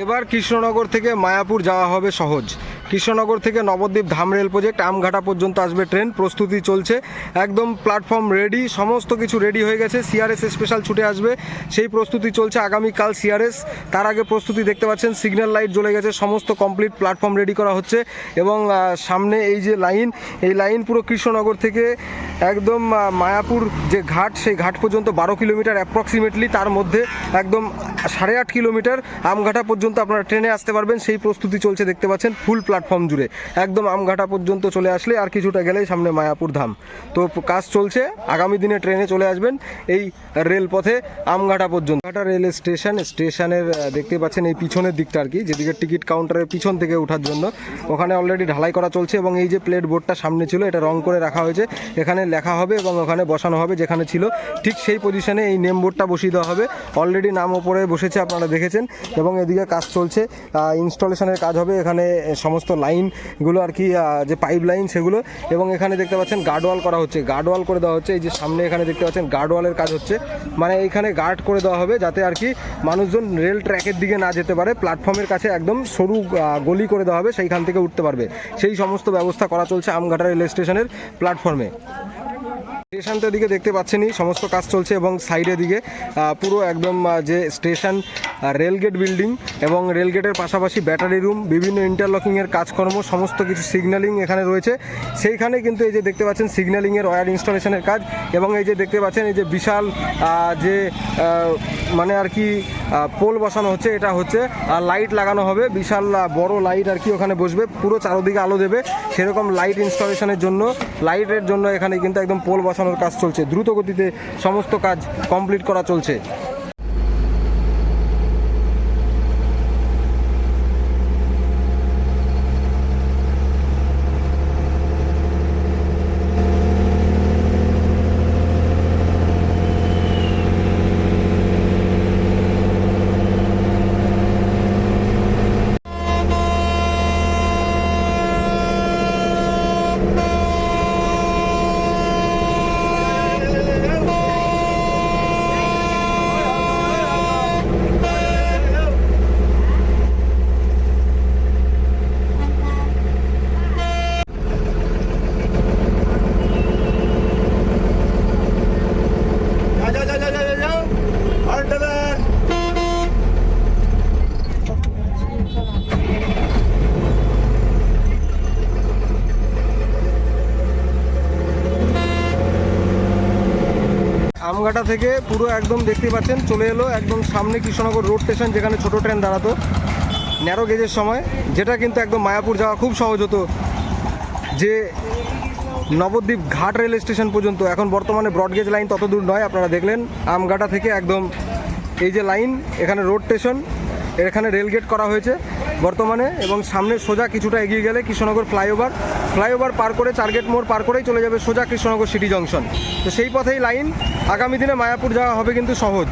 এবার কৃষ্ণনগর থেকে মায়াপুর যাওয়া হবে সহজ। কৃষ্ণনগর থেকে নবদ্বীপ ধাম রেল প্রজেক্ট আমঘাটা পর্যন্ত আসবে ট্রেন, প্রস্তুতি চলছে। একদম প্ল্যাটফর্ম রেডি সমস্ত কিছু রেডি হয়ে গেছে। সিআরএস স্পেশাল ছুটে আসবে। সেই প্রস্তুতি চলছে আগামীকাল সিআরএস তার আগে প্রস্তুতি দেখতে পাচ্ছেন সিগন্যাল লাইট জ্বলে গেছে, সমস্ত কমপ্লিট প্ল্যাটফর্ম রেডি করা হচ্ছে এবং সামনে এই যে লাইন এই লাইন পুরো কৃষ্ণনগর থেকে একদম মায়াপুর যে ঘাট, সেই ঘাট পর্যন্ত বারো কিলোমিটার অ্যাপ্রক্সিমেটলি তার মধ্যে একদম সাড়ে আট কিলোমিটার আমঘাটা পর্যন্ত আপনারা ট্রেনে আসতে পারবেন। সেই প্রস্তুতি চলছে দেখতে পাচ্ছেন, ফুল প্ল্যাটফর্ম জুড়ে। একদম আমঘাটা পর্যন্ত চলে আসলে আর কিছুটা গেলেই সামনে মায়াপুর ধাম। তো কাজ চলছে, আগামী দিনে ট্রেনে চলে আসবেন এই রেলপথে আমঘাটা পর্যন্ত। আমঘাটা রেল স্টেশন, স্টেশনের দেখতে পাচ্ছেন এই পিছনের দিকটা আর কি, যেদিকে টিকিট কাউন্টারের পিছন থেকে ওঠার জন্য। ওখানে অলরেডি ঢালাই করা চলছে এবং এই যে প্লেট বোর্ডটা সামনে ছিল, এটা রং করে রাখা হয়েছে। এখানে লেখা হবে এবং ওখানে বসানো হবে যেখানে ছিল। ঠিক সেই পজিশনে এই নেম বোর্ডটা বসিয়ে দেওয়া হবে। অলরেডি নাম ওপরে বসেছে আপনারা দেখেছেন এবং এদিকে কাজ চলছে। ইনস্টলেশনের কাজ হবে এখানে সমস্ত লাইনগুলো আর কি যে পাইপ লাইন সেগুলো। এবং এখানে দেখতে পাচ্ছেন গার্ডওয়াল করা হচ্ছে। গার্ডওয়াল করে দেওয়া হচ্ছে। এই যে সামনে এখানে দেখতে পাচ্ছেন গার্ডওয়ালের কাজ হচ্ছে। মানে এইখানে গার্ড করে দেওয়া হবে যাতে আর কি মানুষজন রেল ট্র্যাকের দিকে না যেতে পারে। প্ল্যাটফর্মের কাছে একদম সরু গলি করে দেওয়া হবে। সেইখান থেকে উঠতে পারবে। সেই সমস্ত ব্যবস্থা করা চলছে আমঘাটা রেল স্টেশনের প্ল্যাটফর্মে। স্টেশনটার দিকে দেখতে পাচ্ছেনই, সমস্ত কাজ চলছে এবং সাইডের দিকে পুরো একদম যে স্টেশন রেলগেট বিল্ডিং এবং রেলগেটের পাশাপাশি ব্যাটারি রুম, বিভিন্ন ইন্টারলকিংয়ের কাজকর্ম, সমস্ত কিছু সিগন্যালিং এখানে রয়েছে। সেইখানে কিন্তু এই যে দেখতে পাচ্ছেন, সিগন্যালিংয়ের ওয়্যার ইনস্টলেশনের কাজ এবং এই যে দেখতে পাচ্ছেন, এই যে বিশাল যে মানে আর কি পোল বসানো হচ্ছে, এটা হচ্ছে লাইট লাগানো হবে, বিশাল বড় লাইট আর কি ওখানে বসবে, পুরো চারোদিকে আলো দেবে, সেরকম লাইট ইনস্টলেশনের জন্য, লাইটের জন্য এখানে কিন্তু একদম পোল বসানোর কাজ চলছে। দ্রুত গতিতে সমস্ত কাজ কমপ্লিট করা চলছে। আমঘাটা থেকে পুরো একদম দেখতে পাচ্ছেন, চলে এলো একদম সামনে কৃষ্ণনগর রোড স্টেশন যেখানে ছোট ট্রেন দাঁড়াতো। ন্যারো গেজের সময়, যেটা কিন্তু একদম মায়াপুর যাওয়া খুব সহজ হতো। যে নবদ্বীপ ঘাট রেল স্টেশন পর্যন্ত, এখন বর্তমানে ব্রডগেজ লাইন তত দূর নয়, আপনারা দেখলেন আমঘাটা থেকে একদম এই যে লাইন এখানে রোড স্টেশন এখানে রেলগেট করা হয়েছে বর্তমানে, এবং সামনে সোজা কিছুটা এগিয়ে গেলে কৃষ্ণনগর ফ্লাইওভার ফ্লাইওভার পার করে চার্গেট মোড় পার করেই চলে যাবে সোজা কৃষ্ণনগর সিটি জংশন। তো সেই পথেই লাইন। আগামী দিনে মায়াপুর যাওয়া হবে কিন্তু সহজ।